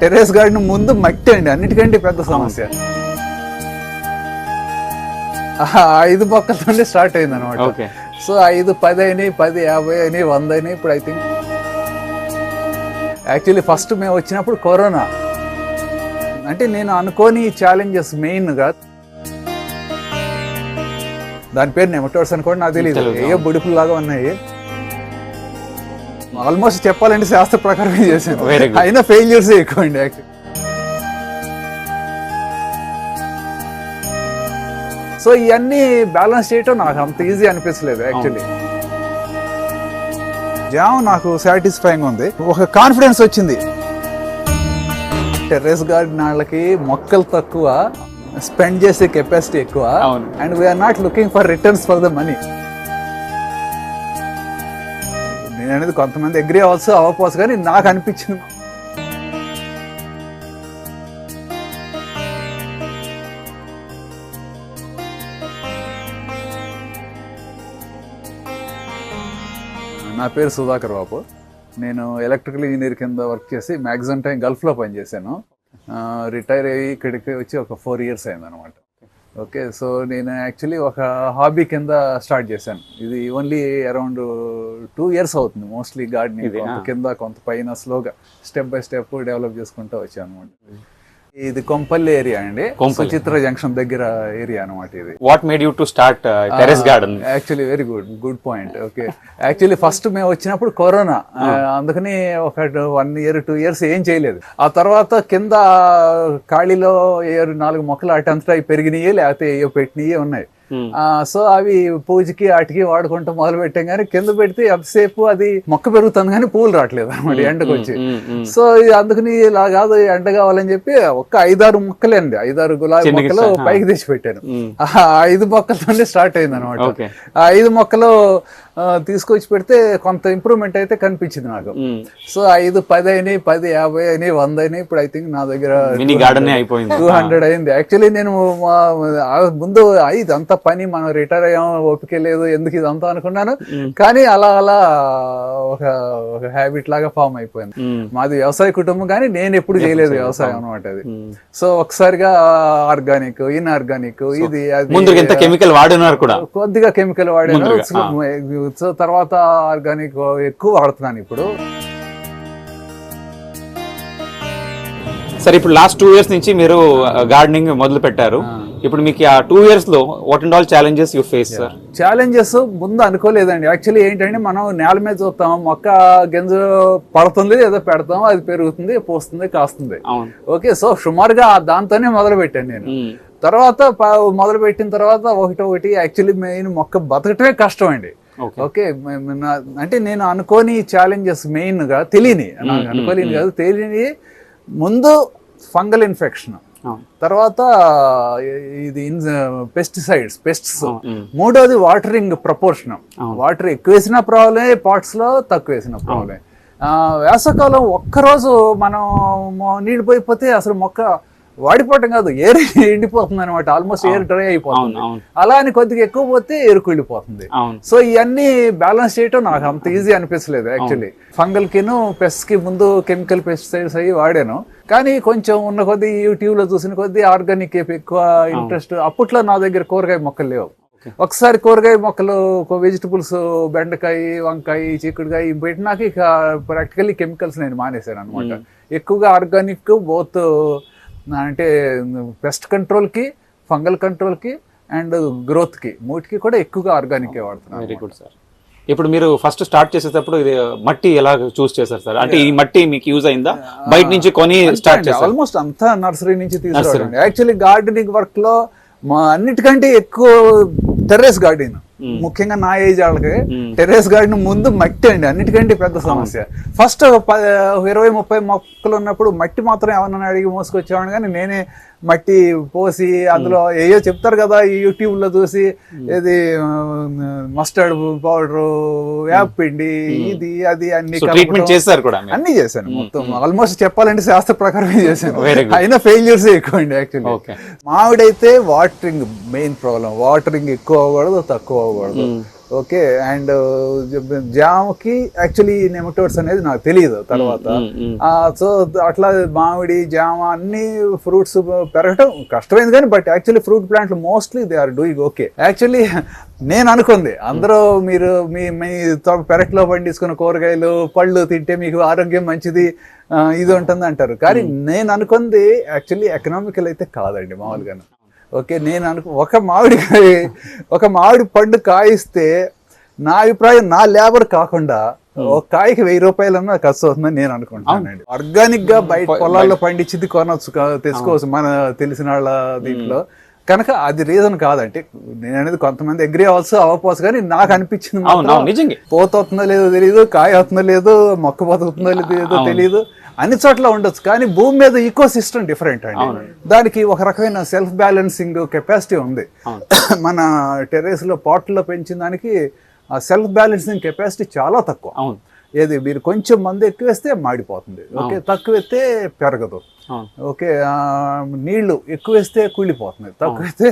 Terrace garden ముందు మట్టి అండి అన్నిటికంటే పెద్ద సమస్య. ఐదు మొక్కలతోనే స్టార్ట్ అయింది అనమాట ఓకే. సో ఐదు పది అయినాయి పది యాభై అయినాయి వంద అయినాయి ఇప్పుడు ఐ థింక్ యాక్చువల్లీ ఫస్ట్ మేము వచ్చినప్పుడు కరోనా అంటే నేను అనుకోని ఛాలెంజెస్ మెయిన్గా దాని పేరు నెమటోడ్స్ అనుకోండి నాకు తెలియదు. ఏ బుడిపులు లాగా ఉన్నాయి. ఆల్మోస్ట్ చెప్పాలంటే శాస్త్ర ప్రకారమే good. అయినా ఫెయిల్యూర్స్ ఎక్కువ అండి సో ఇవన్నీ బ్యాలెన్స్ చేయటం నాకు అంత ఈజీ అనిపించలేదు యాక్చువల్లీ జామ్ నాకు సాటిస్ఫైయింగ్ ఉంది. ఒక కాన్ఫిడెన్స్ వచ్చింది. టెర్రస్ గార్డెన్ వాళ్ళకి మొక్కలు తక్కువ స్పెండ్ చేసే కెపాసిటీ ఎక్కువ. And we're not looking for returns for the money నేను అనేది కొంతమంది అగ్రి అవ్వచ్చు అవ్వకపోవచ్చు కానీ నాకు అనిపించింది. నా పేరు సుధాకర్ బాబు. నేను ఎలక్ట్రికల్ ఇంజనీర్ కింద వర్క్ చేసి మ్యాక్సిమం టైం గల్ఫ్లో పనిచేశాను. రిటైర్ అయ్యి ఇక్కడికి వచ్చి ఒక ఫోర్ ఇయర్స్ అయింది అనమాట ఓకే సో నేను యాక్చువల్లీ ఒక హాబీ కింద స్టార్ట్ చేశాను. ఇది ఓన్లీ అరౌండ్ టూ ఇయర్స్ అవుతుంది. మోస్ట్లీ గార్డెనింగ్ కొంత. కింద కొంత పైన స్లోగా స్టెప్ బై స్టెప్ డెవలప్ చేసుకుంటూ వచ్చాను అనమాట ఇది కొంపల్లి ఏరియా అండి. సుచిత్ర జంక్షన్ దగ్గర ఏరియా అనమాట ఇది. What made you to start terrace garden actually very good good point okay actually first మేము వచ్చినప్పుడు కరోనా అందుకని ఒక వన్ ఇయర్ టూ ఇయర్స్ ఏం చేయలేదు. ఆ తర్వాత కింద ఖాళీలో ఏ నాలుగు మొక్కలు అటంతటా అవి పెరిగినాయి లేకపోతే ఏవో పెట్టినవి ఉన్నాయి. సో అవి పూజకి వాటికి వాడుకుంటూ మొదలు పెట్టాం కానీ కింద పెడితే ఎంతసేపు అది మొక్క పెరుగుతుంది కానీ పూలు రావట్లేదు అనమాట ఎండకు వచ్చి. సో ఇది అందుకని ఇలా కాదు ఎండ కావాలని చెప్పి ఒక్క ఐదారు మొక్కలే అండి ఐదారు గులాబీ మొక్కలు పైకి తెచ్చి పెట్టాను ఆ ఐదు మొక్కలతోనే స్టార్ట్ అయింది అనమాట ఐదు మొక్కలు తీసుకొచ్చి పెడితే కొంత ఇంప్రూవ్మెంట్ అయితే కనిపించింది నాకు. సో ఐదు పది అయినాయి పది యాభై అయినాయి వంద అయినాయి. ఇప్పుడు ఐ థింక్ నా దగ్గర టూ హండ్రెడ్ అయింది. యాక్చువల్లీ నేను ముందు "అయ్, ఇదంతా పని మనం రిటైర్ అయ్యాం ఓపిక లేదు ఎందుకు ఇదంతా అనుకున్నాను. కానీ అలా అలా ఒక ఒక హ్యాబిట్ లాగా ఫామ్ అయిపోయింది. మాది వ్యవసాయ కుటుంబం కానీ నేను ఎప్పుడు చేయలేదు వ్యవసాయం అనమాట అది. సో ఒకసారిగా ఆర్గానిక్ ఇన్ ఆర్గానిక్ ఇది అది ముందు కెమికల్ వాడినారు కూడా? కొద్దిగా కెమికల్ వాడాను. ముందుగా, సో తర్వాత ఆర్గానిక్ ఎక్కువ వాడుతున్నాను ఇప్పుడు. సరే ఇప్పుడు లాస్ట్ టూ ఇయర్స్ నుంచి మీరు గార్డెనింగ్ మొదలు పెట్టారు ఇప్పుడు మీకు ఆ టూ ఇయర్స్లో what and all challenges you face sir challenges ముందు అనుకోలేదండి. యాక్చువల్లీ ఏంటంటే మనం నేల మీద చూస్తాం మొక్క గింజ పడుతుంది ఏదో పెడతాం అది పెరుగుతుంది పోస్తుంది కాస్తుంది. ఓకే సో సుమారుగా దాంతోనే మొదలు పెట్టాను నేను. మ్మ్. తర్వాత మొదలు పెట్టిన తర్వాత ఒకటి ఒకటి యాక్చువల్లీ మెయిన్ మొక్క బతకటమే కష్టం అండి. ఓకే అంటే నేను అనుకోని ఛాలెంజెస్ మెయిన్గా తెలియని నాకు అనుకోలేని కాదు తెలియని ముందు ఫంగల్ ఇన్ఫెక్షన్. తర్వాత ఇది పెస్టిసైడ్స్ పెస్ట్స్. మూడోది వాటరింగ్ ప్రపోర్షన్. వాటర్ ఎక్కువ వేసిన ప్రాబ్లమే పాట్స్లో తక్కువ వేసిన ప్రాబ్లమే వేసవకాలం ఒక్కరోజు మనం నీళ్ళు పోయిపోతే అసలు మొక్క వాడిపోవటం కాదు ఎయిర్ ఎండిపోతుంది అనమాట ఆల్మోస్ట్ ఎయిర్ డ్రై అయిపోతుంది. అలా అని కొద్దిగా ఎక్కువ పోతే ఎరుకు వెళ్ళిపోతుంది. అవును. సో ఇవన్నీ బ్యాలెన్స్ చేయటం నాకు అంత ఈజీ అనిపించలేదు యాక్చువల్లీ ఫంగల్ కిను పెస్ట్కి ముందు కెమికల్ పెస్టిసైడ్స్ అవి వాడాను. కానీ కొంచెం ఉన్న కొద్దీ యూట్యూబ్లో చూసిన కొద్దీ ఆర్గానిక్ ఎక్కువ ఇంట్రెస్ట్ అప్పట్లో నా దగ్గర కూరగాయ మొక్కలు లేవు. ఒకసారి కూరగాయ మొక్కలు వెజిటబుల్స్ బెండకాయ వంకాయ చిక్కుడుకాయ ఇవి పెట్టినాక ఇక ప్రాక్టికల్లీ కెమికల్స్ నేను మానేశాను అనమాట ఎక్కువగా ఆర్గానిక్ బోత్ అంటే పెస్ట్ కంట్రోల్కి ఫంగల్ కంట్రోల్కి అండ్ గ్రోత్కి మూటికి కూడా ఎక్కువగా ఆర్గానికే వాడుతున్నాను వెరీ గుడ్ సార్. ఇప్పుడు మీరు ఫస్ట్ స్టార్ట్ చేసేటప్పుడు ఇది మట్టి ఎలా చూస్ చేశారు సార్? అంటే ఈ మట్టి మీకు యూజ్ అయిందా? బయట నుంచి కొని స్టార్ట్ చేశారు. ఆల్మోస్ట్ అంతా నర్సరీ నుంచి తీసుకురావడం. యాక్చువల్లీ గార్డెనింగ్ వర్క్లో మా అన్నిటికంటే ఎక్కువ టెర్రస్ గార్డెన్. ముఖ్యంగా నా ఏజ్ వాళ్ళకి టెర్రస్ గార్డెన్ ముందు మట్టి అండి అన్నిటికంటే పెద్ద సమస్య. ఫస్ట్ ఇరవై ముప్పై మొక్కలు ఉన్నప్పుడు మట్టి మాత్రం ఎవరన్నా అడిగి మోసుకొచ్చేవాడిని కానీ నేనే మట్టి పోసి అందులో ఏయో చెప్తారు కదా ఈ యూట్యూబ్లో చూసి ఏది మస్టర్డ్ పౌడర్ వేప పిండి ఇది అది అన్ని ట్రీట్మెంట్. చేశారు కూడా అన్ని చేశాను మొత్తం. ఆల్మోస్ట్ చెప్పాలంటే శాస్త్ర ప్రకారమే చేశాను. అయినా ఫెయిల్యూర్స్ ఎక్కువ అండి యాక్చువల్లీ ఓకే మామిడైతే వాటరింగ్ మెయిన్ ప్రాబ్లం వాటరింగ్ ఎక్కువ అవ్వకూడదు తక్కువ అవ్వకూడదు. ఓకే అండ్ జామకి యాక్చువల్లీ నెమటోడ్స్ అనేది నాకు తెలియదు తర్వాత. సో అట్లా మామిడి జామ అన్ని ఫ్రూట్స్ పెరగటం కష్టమైంది కానీ బట్ యాక్చువల్లీ ఫ్రూట్ ప్లాంట్లు mostly they are doing okay actually నేను అనుకుంది అందరూ మీరు మీ మీ పెరట్లో పండించుకున్న కూరగాయలు పళ్ళు తింటే మీకు ఆరోగ్యం మంచిది ఇది ఉంటుంది అంటారు కానీ నేను అనుకుంది యాక్చువల్లీ ఎకనామికల్ అయితే కాదండి మామూలుగా ఓకే నేను అనుకు ఒక మామిడి ఒక మామిడి పండు కాయిస్తే నా అభిప్రాయం నా లేబర్ కాకుండా ఒక కాయకి వెయ్యి రూపాయలన్నా ఖర్చు అవుతుందని నేను అనుకుంటున్నానండి. ఆర్గానిక్గా బయట పొలాల్లో పండించింది కొనవచ్చు తెచ్చుకోవచ్చు మన తెలిసిన వాళ్ళ దీంట్లో కనుక అది రీజన్ కాదంటే నేను అనేది కొంతమంది అగ్రి అవ్వచ్చు అవ్వకపోవచ్చు కానీ నాకు అనిపించింది పోతుందో లేదో తెలియదు కాయ అవుతుందో లేదో మొక్క బతుకుతుందో లేదో తెలియదు అన్ని చోట్ల ఉండొచ్చు కానీ భూమి మీద ఈకో సిస్టమ్ డిఫరెంట్ అండి దానికి ఒక రకమైన సెల్ఫ్ బ్యాలెన్సింగ్ కెపాసిటీ ఉంది. మన టెర్రస్లో పాట్లో పెంచిన దానికి ఆ సెల్ఫ్ బ్యాలెన్సింగ్ కెపాసిటీ చాలా తక్కువ. అవును. ఏది? మీరు కొంచెం మందు ఎక్కువేస్తే మాడిపోతుంది. ఓకే తక్కువ ఎత్తే పెరగదు ఓకే నీళ్ళు ఎక్కువ వేస్తే కూలిపోతుంది. తక్కువ వేస్తే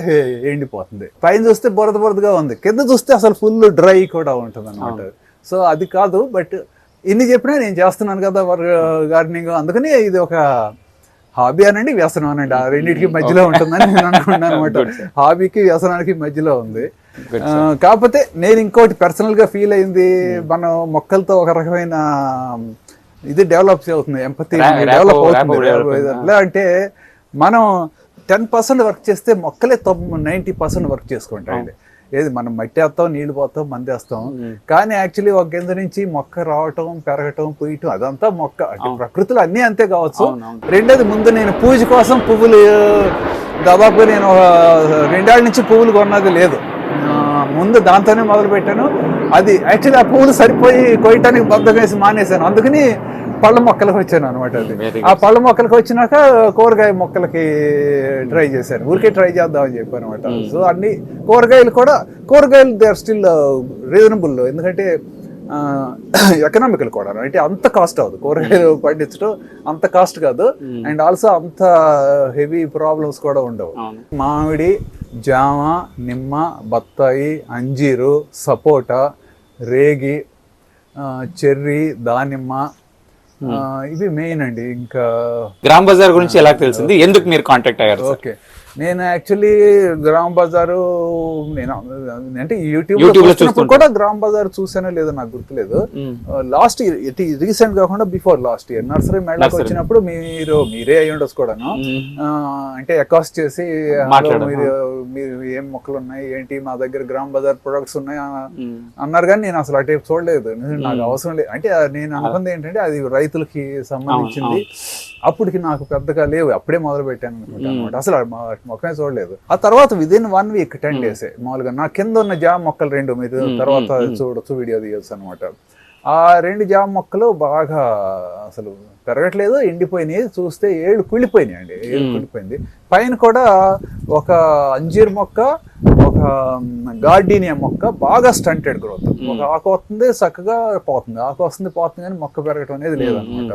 ఎండిపోతుంది. పైన చూస్తే బురద బురదగా ఉంది. కింద చూస్తే అసలు ఫుల్ డ్రై కూడా ఉంటుంది అనమాట సో అది కాదు బట్ ఇన్ని చెప్పినా నేను చేస్తున్నాను కదా గార్డెనింగ్. అందుకని ఇది ఒక హాబీ అనండి వ్యసనం అనండి. ఆ రెండింటికి మధ్యలో ఉంటుందని నేను అనుకుంటున్నాను అనమాట. హాబీకి వ్యసనానికి మధ్యలో ఉంది. కాకపోతే నేను ఇంకోటి పర్సనల్గా ఫీల్ అయింది మనం మొక్కలతో ఒక రకమైన ఇది డెవలప్ అవుతుంది ఎంపతి డెవలప్ అవుతుంది అంటే మనం టెన్ పర్సెంట్ వర్క్ చేస్తే మొక్కలే నైంటీ పర్సెంట్ వర్క్ చేసుకుంటాయండి. ఏది మనం మట్టి వేస్తాం నీళ్ళు పోతాం మంది వేస్తాం కానీ యాక్చువల్లీ ఒక గింజ నుంచి మొక్క రావటం పెరగటం పోయటం అదంతా మొక్క. అంటే ప్రకృతిలో అన్నీ అంతే కావచ్చు. రెండోది ముందు నేను పూజ కోసం పువ్వులు దాదాపు నేను ఒక రెండేళ్ళ నుంచి పువ్వులు కొన్నది లేదు. ముందు దాంతోనే మొదలు పెట్టాను అది యాక్చువల్లీ ఆ పువ్వులు సరిపోయి కొయ్యటానికి బద్దం వేసి మానేశాను. అందుకని పళ్ళ మొక్కలకు వచ్చాను అనమాట అది. ఆ పళ్ళ మొక్కలకు వచ్చినాక కూరగాయ మొక్కలకి ట్రై చేశాను. ఊరికే ట్రై చేద్దామని చెప్పాను అనమాట సో అన్ని కూరగాయలు కూడా కూరగాయలు దే ఆర్ స్టిల్ రీజనబుల్ ఎందుకంటే ఎకనామికల్ కూడా అంటే అంత కాస్ట్ అవ్వదు. కూరగాయలు పండించడం అంత కాస్ట్ కాదు. అండ్ ఆల్సో అంత హెవీ ప్రాబ్లమ్స్ కూడా ఉండవు. మామిడి జామ నిమ్మ బత్తాయి అంజీరు సపోటా రేగి చెర్రీ దానిమ్మ ఇవి మెయిన్ అండి. ఇంకా గ్రామ్ బజార్ గురించి ఎలా తెలిసింది? ఎందుకు మీరు కాంటాక్ట్ అయ్యారు ఓకే. నేను యాక్చువల్లీ గ్రామ్ బజారు నేను అంటే యూట్యూబ్ కూడా గ్రామ్ బజార్ చూసానో లేదో నాకు గుర్తులేదు. లాస్ట్ ఇయర్ రీసెంట్ కాకుండా బిఫోర్ లాస్ట్ ఇయర్ నర్సరీ మేళకు వచ్చినప్పుడు మీరు మీరే అయ్యి ఉండొచ్చు కూడాను. అంటే అకాస్ట్ చేసి "హలో, మాట్లాడడం. మీరు మీరు ఏం మొక్కలు ఉన్నాయి? ఏంటి? మా దగ్గర గ్రామ్ బజార్ ప్రొడక్ట్స్ ఉన్నాయి. అన్నారు కానీ నేను అసలు అటే చూడలేదు. నాకు అవసరం లేదు. అంటే నేను అనుకుంది ఏంటంటే అది రైతులకి సంబంధించింది. అప్పటికి నాకు పెద్దగా లేవు. అప్పుడే మొదలు పెట్టాను అనుకుంటా అనమాట అసలు ఆ మొ- మొక్కనే చూడలేదు ఆ తర్వాత within one week ten days మామూలుగా నా కింద ఉన్న జామ మొక్కలు రెండు మీరు తర్వాత చూడొచ్చు వీడియో తీయొచ్చు అనమాట ఆ రెండు జామ మొక్కలు బాగా అసలు పెరగట్లేదు ఎండిపోయినాయి. చూస్తే ఏళ్ళు కుళ్ళిపోయినాయి అండి ఏళ్ళు కుళ్ళిపోయింది. పైన కూడా ఒక అంజీర్ మొక్క ఒక గార్డీనియా మొక్క బాగా స్టంటెడ్ గ్రోత్ ఒక ఆకు వస్తుంది చక్కగా పోతుంది. ఆకు వస్తుంది పోతుంది కానీ మొక్క పెరగటం అనేది లేదనమాట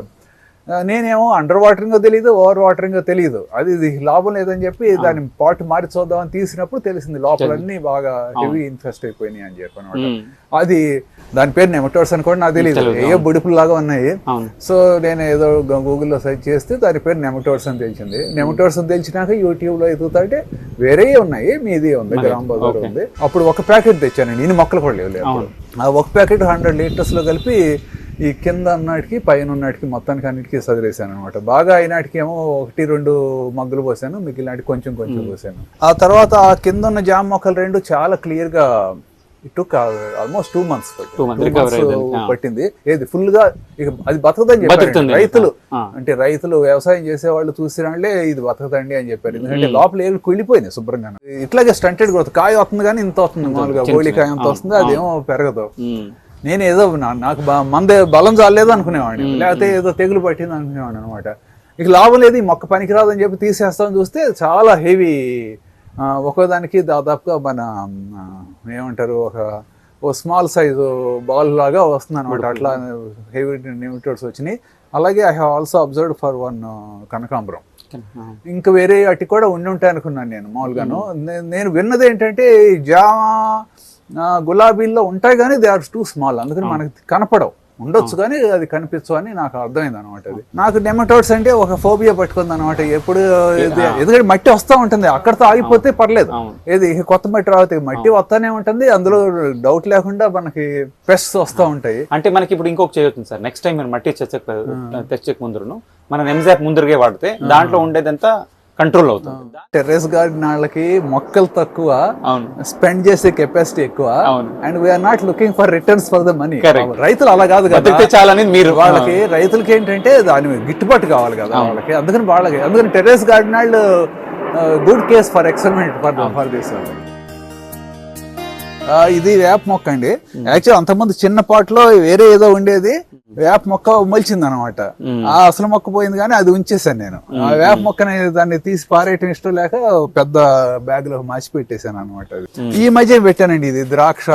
నేనేమో అండర్ వాటరింగ్ తెలియదు ఓవర్ వాటరింగ్ తెలియదు అది ఇది లాభం లేదని చెప్పి దాని పాట్ మారి చూద్దామని తీసినప్పుడు తెలిసింది లోపలన్నీ బాగా హెవీ ఇన్ఫెస్ట్ అయిపోయినాయి అని చెప్పి అనమాట. అది దాని పేరు నెమటోడ్స్ అని కూడా నాకు తెలియదు ఏ బుడుపులు లాగా ఉన్నాయి. సో నేను ఏదో గూగుల్లో సెర్చ్ చేస్తే దాని పేరు నెమటోడ్స్ అని తెలిసింది. నెమటోడ్స్ అని తెలిసినాక యూట్యూబ్లో ఎదుగుతుంటే వేరే ఉన్నాయి మీది ఉంది గ్రామ్ బజార్ ఉంది. అప్పుడు ఒక ప్యాకెట్ తెచ్చానండి ఇన్ని మొక్కలు కూడా లేవు ఆ ఒక ప్యాకెట్ హండ్రెడ్ లీటర్స్లో కలిపి ఈ కింద అన్నాటికి పైన ఉన్నటికి మొత్తానికి అన్నిటికీ చదివేశాను అనమాట బాగా అయినాటికి ఏమో ఒకటి రెండు మగ్గులు పోసాను మిగిలినాటికి కొంచెం కొంచెం పోసాను. ఆ తర్వాత ఆ కింద ఉన్న జామ మొక్కలు రెండు చాలా క్లియర్గా ఇటు ఆల్మోస్ట్ టూ మంత్స్. పట్టింది. ఏది ఫుల్గా ఇక అది బతకదని చెప్పారు. రైతులు. అంటే రైతులు వ్యవసాయం చేసే వాళ్ళు చూసినాళ్ళే ఇది బతకదండి అని చెప్పారు. ఎందుకంటే లోపల ఏళ్ళు కుళ్ళిపోయినాయి శుభ్రంగా. ఇట్లాగే స్టంటెడ్ గ్రోత్ కాయ వస్తుంది కానీ ఇంత వస్తుంది. మామూలుగా గోళికాయ ఎంత వస్తుంది అదేమో పెరగదు. నేను ఏదో నాకు మందే బలం చాలేదు అనుకునేవాడిని. లేకపోతే ఏదో తెగులు పట్టింది అనుకునేవాడిని అనమాట ఇక లాభం లేదు ఈ మొక్క పనికిరాదని చెప్పి తీసేస్తామని చూస్తే చాలా హెవీ ఒక్కోదానికి దాదాపుగా మన ఏమంటారు ఒక ఓ స్మాల్ సైజు బాల్ లాగా వస్తుంది అనమాట అట్లా హెవీ న్యూట్రోడ్స్ వచ్చినాయి. అలాగే I have also observed for one కనకాంబరం. ఇంకా వేరే అట్టి కూడా ఉండి ఉంటాయి అనుకున్నాను నేను మామూలుగాను. నేను విన్నది ఏంటంటే జామ గులాబీల్లో ఉంటాయి కానీ దే ఆర్ టూ స్మాల్ అందుకని మనకి కనపడవు. ఉండొచ్చు కానీ అది కనిపించు అని నాకు అర్థమైంది అనమాట అది. నాకు నెమటోడ్స్ అంటే ఒక ఫోబియా పట్టుకుంది అనమాట ఎప్పుడు ఎందుకంటే మట్టి వస్తూ ఉంటుంది. అక్కడతో ఆగిపోతే పర్లేదు. ఏది కొత్త మట్టి రావుతాయి మట్టి వస్తానే ఉంటుంది. అందులో డౌట్ లేకుండా మనకి పెస్ట్స్ వస్తూ ఉంటాయి. అంటే మనకి ఇప్పుడు ఇంకొక చేయొచ్చు సార్. నెక్స్ట్ టైం మీరు మట్టి తెచ్చక ముందురును. మనం ఎంజాప్ ముందరగే వాడితే దాంట్లో ఉండేదంతా కంట్రోల్ అవుతుంది. టెర్రస్ గార్డెన్ వాళ్ళకి మొక్కలు తక్కువ అవును. స్పెండ్ చేసే కెపాసిటీ ఎక్కువ అవును. And we're not looking for returns for the money. రైతులు అలా కాదు కదా. చాలని మీరు వాళ్ళకి రైతులకి ఏంటంటే దాని గిట్టుబాటు కావాలి కదా వాళ్ళకి. అందుకని వాళ్ళకి అందుకని టెర్రస్ గార్డెన్ వాళ్ళు good case for experiment for for this ఇది వేప మొక్క అండి. యాక్చువల్ అంతకుముందు చిన్న పాటలో వేరే ఏదో ఉండేది. వేప మొక్క మొలిచింది అనమాట ఆ అసలు మొక్క పోయింది కానీ అది ఉంచేసాను నేను. ఆ వేప మొక్కని దాన్ని తీసి పారేయటం ఇష్టం లేక పెద్ద బ్యాగ్లో మార్చి పెట్టేశాను అనమాట ఈ మధ్య పెట్టానండి ఇది ద్రాక్ష.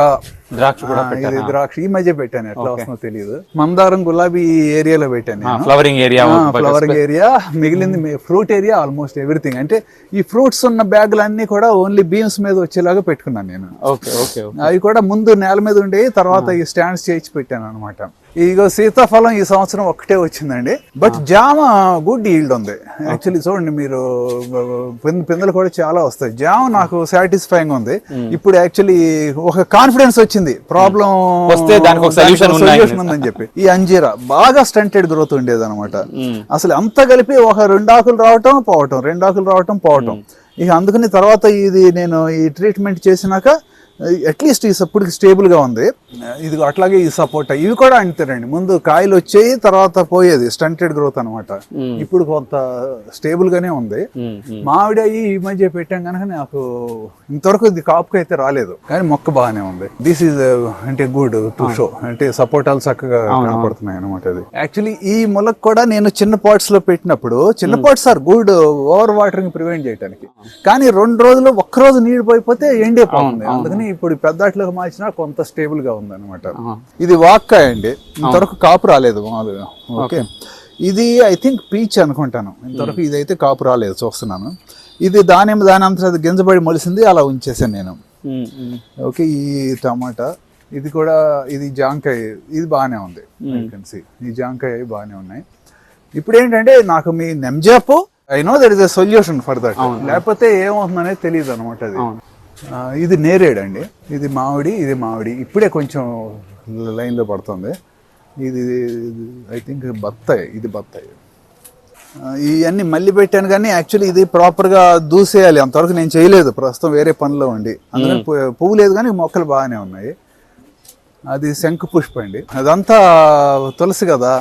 ద్రాక్ష కూడా ఇది ద్రాక్ష. ఈ మధ్య పెట్టాను. ఎట్లా వస్తుందో తెలియదు మందారం గులాబీ ఏరియాలో పెట్టాను ఫ్లవరింగ్ ఏరియా ఫ్లవరింగ్ ఏరియా మిగిలింది ఫ్రూట్ ఏరియా ఆల్మోస్ట్ ఎవ్రీథింగ్ అంటే ఈ ఫ్రూట్స్ ఉన్న బ్యాగులు అన్ని కూడా ఓన్లీ బీమ్స్ మీద వచ్చేలాగా పెట్టుకున్నాను నేను. ఓకే ఓకే అవి కూడా ముందు నేల మీద ఉండేవి తర్వాత ఈ స్టాండ్స్ చేయించి పెట్టాను అనమాట ఇగో సీతాఫలం ఈ సంవత్సరం ఒక్కటే వచ్చిందండి. బట్ జామ గుడ్ ఈల్డ్ ఉంది. యాక్చువల్లీ చూడండి మీరు పిందెలు కూడా చాలా వస్తాయి. జామ నాకు సాటిస్ఫైయింగ్ ఉంది. ఇప్పుడు యాక్చువల్లీ ఒక కాన్ఫిడెన్స్ వచ్చింది. ప్రాబ్లం వస్తే దానికి ఒక ఉన్నాయి. ఉందని చెప్పి. ఈ అంజీరా బాగా స్టంటెడ్ గ్రోత్ ఉండేది అనమాట అసలు అంత కలిపి ఒక రెండు ఆకులు రావటం పోవటం రెండు ఆకులు రావటం పోవటం. ఇక అందుకని తర్వాత ఇది నేను ఈ ట్రీట్మెంట్ చేసినాక అట్లీస్ట్ ఈ ఇప్పటికి స్టేబుల్గా ఉంది. ఇది అట్లాగే ఈ సపోర్ట్ ఇవి కూడా అంతేనండి. ముందు కాయలు వచ్చేవి తర్వాత పోయేది స్టంటెడ్ గ్రోత్ అనమాట ఇప్పుడు కొంత స్టేబుల్ గానే ఉంది మామిడి అయ్యి ఈ మధ్య పెట్టాం కనుక నాకు ఇంతవరకు ఇది కాపుకి అయితే రాలేదు. కానీ మొక్క బాగానే ఉంది. దిస్ ఈజ్ అంటే గుడ్ టు షో అంటే సపోర్టాలు చక్కగా కనపడుతున్నాయి అనమాట అది. యాక్చువల్లీ ఈ మొలక కూడా నేను చిన్న పాట్స్లో పెట్టినప్పుడు చిన్న pots are good over watering prevent చేయడానికి కానీ రెండు రోజులు ఒక్క రోజు నీళ్ళు పోయిపోతే ఎండిపోతుంది అందుకని ఇప్పుడు పెద్దట్లోకి మార్చినా కొంత స్టేబుల్గా ఉంది అనమాట ఇది వాక్కాయ అండి? ఇంతవరకు కాపు రాలేదు మామూలుగా. ఓకే. ఇది ఐ థింక్ పీచ్ అనుకుంటాను. ఇంతవరకు ఇదైతే కాపు రాలేదు చూస్తున్నాను. ఇది దాని దాని అంతా గింజబడి మొలిసింది అలా ఉంచేసాను నేను. ఓకే ఈ టమాటా. ఇది కూడా ఇది జాంకాయ ఇది బాగానే ఉంది. ఈ జాంకాయ బాగానే ఉన్నాయి. ఇప్పుడు ఏంటంటే నాకు మీ నెమ్జాప్ I know there is a solution for that లేకపోతే ఏమవుతుందనేది తెలియదు అనమాట అది ఇది నేరేడు అండి ఇది మామిడి ఇది మామిడి. ఇప్పుడే కొంచెం లైన్లో పడుతుంది. ఇది ఐ థింక్ బత్తాయి ఇది బత్తాయి. ఇవన్నీ మళ్ళీ పెట్టాను కానీ యాక్చువల్లీ ఇది ప్రాపర్గా దూసేయాలి. అంతవరకు నేను చేయలేదు. ప్రస్తుతం వేరే పనిలో ఉండి. అందుకని పు- పువ్వు లేదు కానీ మొక్కలు బాగానే ఉన్నాయి. అది శంకు పుష్ప అండి. అదంతా తులసి కదా.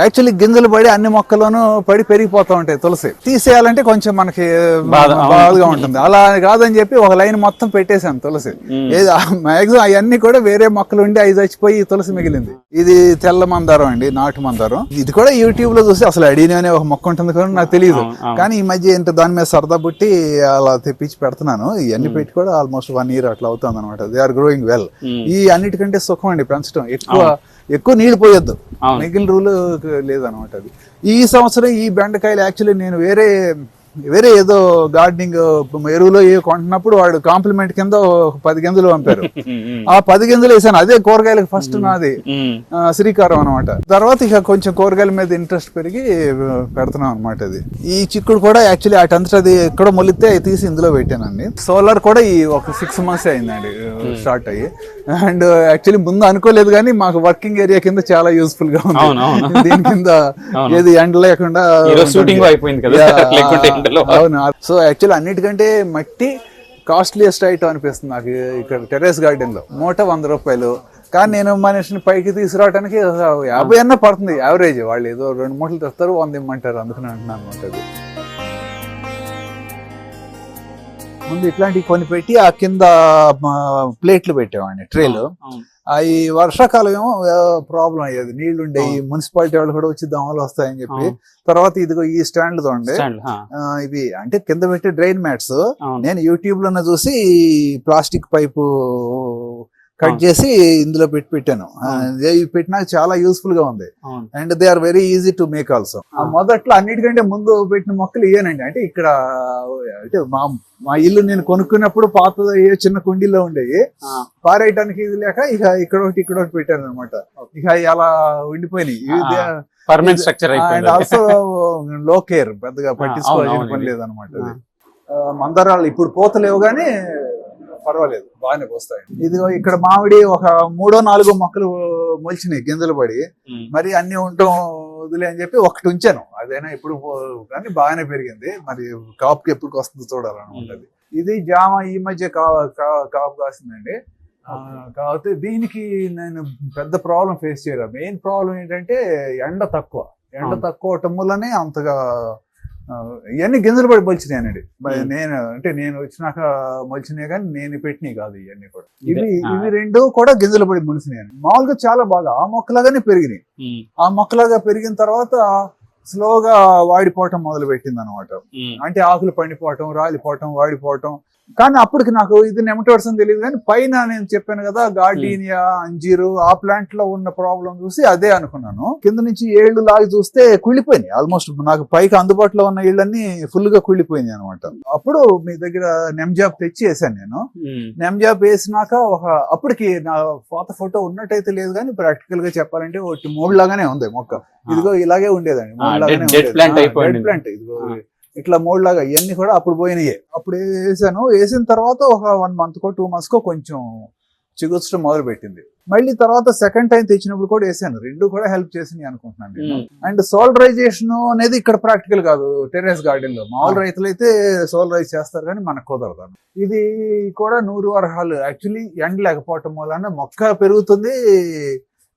యాక్చువల్లీ గింజలు పడి అన్ని మొక్కల్లోనూ పడి పెరిగిపోతా ఉంటాయి తులసి. తీసేయాలంటే కొంచెం మనకి బాధగా ఉంటుంది. అలా కాదని చెప్పి ఒక లైన్ మొత్తం పెట్టేశాను తులసి. ఏది మాక్సిమం అవన్నీ కూడా వేరే మొక్కలు ఉండి అవి చచ్చిపోయి తులసి మిగిలింది. ఇది తెల్ల మందారం అండి నాటు మందారం. ఇది కూడా యూట్యూబ్లో చూసి అసలు అడిగిన అనే ఒక మొక్క ఉంటుంది కూడా నాకు తెలియదు కానీ ఈ మధ్య ఏంటో దాని మీద సరదా పుట్టి అలా తెప్పించి పెడుతున్నాను. ఇవన్నీ పెట్టి కూడా ఆల్మోస్ట్ వన్ ఇయర్ అట్లా అవుతుంది అనమాట దే ఆర్ గ్రోయింగ్ వెల్ ఈ అన్నిటికంటే సుఖం అండి పెంచడం. ఎక్కువ ఎక్కువ నీళ్ళు పోయొద్దు. మిగిలిన రూల్ లేదనమాట అది. ఈ సంవత్సరం ఈ బెండకాయలు యాక్చువల్లీ నేను వేరే వేరే ఏదో గార్డెనింగ్ ఎరువులో ఏ కొంటున్నప్పుడు వాడు కాంప్లిమెంట్ కింద పది గింజలు పంపారు. ఆ పది గింజలు వేసాను. అదే కూరగాయలకు ఫస్ట్ నాది. శ్రీకారం అనమాట. తర్వాత ఇక కొంచెం కూరగాయల మీద ఇంట్రెస్ట్ పెరిగి పెడుతున్నాం అనమాట అది. ఈ చిక్కుడు కూడా యాక్చువల్లీ అటంతట అది ఎక్కడో మొలిస్తే అది తీసి ఇందులో పెట్టానండి. సోలార్ కూడా ఈ ఒక సిక్స్ మంత్స్ అయిందండి స్టార్ట్ అయ్యి. అండ్ యాక్చువల్లీ ముందు అనుకోలేదు కానీ మాకు వర్కింగ్ ఏరియా కింద చాలా యూస్ఫుల్గా ఉంది. దీని కింద ఏది ఎండ లేకుండా shooting అయిపోయింది కదా. అవును. సో యాక్చువల్లీ అన్నిటికంటే మట్టి కాస్ట్లీయెస్ట్ ఐటమ్ అనిపిస్తుంది నాకు ఇక్కడ టెర్రస్ గార్డెన్లో. మూట వంద రూపాయలు. కానీ నేను మనిషిని పైకి తీసుకురావడానికి యాభై అన్న పడుతుంది యావరేజ్. వాళ్ళు ఏదో రెండు మూటలు తెస్తారు వంద ఇమ్మంటారు. అందుకని అంటున్నాను అనమాట ముందు ఇట్లాంటివి కొన్ని పెట్టి ఆ కింద ప్లేట్లు పెట్టేవాడిని ట్రేలు. అవి వర్షాకాలం ఏమో ప్రాబ్లం అయ్యేది. నీళ్ళు ఉండేవి మున్సిపాలిటీ వాళ్ళు కూడా వచ్చి దోమలు వస్తాయని చెప్పి తర్వాత ఇదిగో ఈ స్టాండ్ తోండి. స్టాండ్ ఆ, ఇవి అంటే కింద పెట్టి డ్రైన్ మ్యాట్స్. నేను యూట్యూబ్లోనే చూసి ప్లాస్టిక్ పైపు కట్ చేసి ఇందులో పెట్టి పెట్టాను. ఇవి పెట్టినాక చాలా యూస్ఫుల్గా ఉంది. And they are very easy to make also మొదట్లో అన్నిటికంటే ముందు పెట్టిన మొక్కలు ఇయ్యానండి. అంటే ఇక్కడ అంటే మా మా ఇల్లు నేను కొనుక్కున్నప్పుడు పాత ఏ చిన్న కుండీలో ఉండేవి. ఆ. పారేయడానికి ఇది లేక ఇక ఇక్కడ ఒకటి ఇక్కడ ఒకటి పెట్టాను అనమాట ఇక అలా ఉండిపోయినాయి. Permanent structure and also low care పెద్దగా పట్టించుకోవాల్సిన పని. లేదనమాట మందారాలు ఇప్పుడు పోతలేవు కానీ పర్వాలేదు బాగానే పోస్తాయి. ఇదిగో ఇక్కడ మామిడి ఒక మూడో నాలుగో మొక్కలు మొలిచినాయి గింజలు పడి. మరి అన్ని ఉండటం వదిలే అని చెప్పి ఒకటి ఉంచాను. అదైనా ఇప్పుడు కానీ బాగానే పెరిగింది. మరి కాపుకి ఎప్పుడు వస్తుందో చూడాలన్నమాట అది ఇది జామ ఈ మధ్య కా కాపు కాసిందండి. ఆ, కాకపోతే దీనికి నేను పెద్ద ప్రాబ్లం ఫేస్ చేయలేదు. మెయిన్ ప్రాబ్లం ఏంటంటే ఎండ తక్కువ. ఎండ. తక్కువ అవటం వల్లనే అంతగా ఇవన్నీ గింజలు పడి మరి Hmm. నేను అంటే నేను వచ్చినాక మొలిచినాయి కానీ నేను పెట్టినవి కాదు ఇవన్నీ కూడా. ఇవి. ఇవి రెండు కూడా గింజలు పడి మొలిచినాయి మామూలుగా చాలా బాగా ఆ మొక్కలాగానే పెరిగినాయి. ఆ మొక్కలాగా పెరిగిన తర్వాత స్లోగా వాడిపోవటం మొదలు పెట్టింది అనమాట. అంటే ఆకులు పండిపోవటం రాలిపోవటం వాడిపోవటం కానీ అప్పటికి నాకు ఇది నెమటోడ్స్ అని తెలియదు కానీ పైన నేను చెప్పాను కదా గార్డీనియా అంజీరు ఆ ప్లాంట్లో ఉన్న ప్రాబ్లం చూసి అదే అనుకున్నాను కింద నుంచి ఏళ్ళు లాగి చూస్తే కుళ్ళిపోయినాయి ఆల్మోస్ట్ నాకు పైకి అందుబాటులో ఉన్న ఇళ్ళన్నీ ఫుల్గా కుళ్ళిపోయినాయి అనమాట అప్పుడు మీ దగ్గర నెమ్జాబ్ తెచ్చి వేసాను నేను. నెమ్జాబ్ వేసినాక ఒక అప్పటికి నా పాత ఫోటో ఉన్నట్టయితే లేదు కానీ ప్రాక్టికల్గా చెప్పాలంటే ఒకటి మూడు లాగానే ఉంది మొక్క ఇదిగో ఇలాగే ఉండేదండి మూడు లాగానే ఉండేది. plant. ఇదిగో. ఇట్లా మూడు లాగా ఇవన్నీ కూడా అప్పుడు పోయినాయి. అప్పుడు వేసాను. వేసిన తర్వాత ఒక వన్ మంత్ కో టూ మంత్స్ కో కొంచెం చిగుర్చడం మొదలు పెట్టింది మళ్ళీ తర్వాత సెకండ్ టైం తెచ్చినప్పుడు కూడా వేసాను. రెండు కూడా హెల్ప్ చేసినాయి అనుకుంటున్నాను నేను. అండ్ సోలరైజేషన్ అనేది ఇక్కడ ప్రాక్టికల్ కాదు. టెర్రస్ గార్డెన్లో. మామూలు రైతులు అయితే సోలరైజ్ చేస్తారు కానీ మనకు కుదరదు ఇది కూడా నూరు వరహాలు. యాక్చువల్లీ ఎండ లేకపోవటం వలన మొక్క పెరుగుతుంది.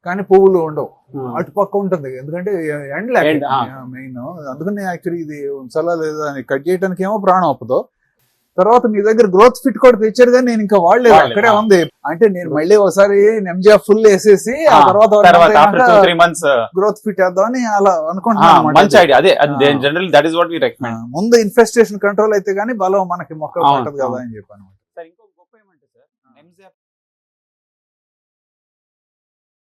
కానీ పువ్వులు ఉండవు. అటుపక్క ఉంటుంది. ఎందుకంటే ఎండ లేక. మెయిన్. అందుకని యాక్చువల్లీ ఇది ఉంచాలా లేదా కట్ చేయడానికి ఏమో ప్రాణం అప్పదు తర్వాత మీ దగ్గర గ్రోత్ ఫిట్ కూడా తెచ్చారు కానీ నేను ఇంకా వాడలేదు. అక్కడే. ఉంది. అంటే నేను మళ్ళీ ఒకసారి నెమ్జా ఫుల్ వేసేసి ఆ తర్వాత గ్రోత్ ఫిట్ వేద్దామని అలా అనుకుంటున్నాను అన్నమాట. మంచి ఐడియా అదే ఆ. General that is what we uh, recommend ముందు ఇన్ఫెస్టేషన్ కంట్రోల్ అయితే గానీ బలం మనకి మొక్క ఉంటది కదా. అని చెప్పాను.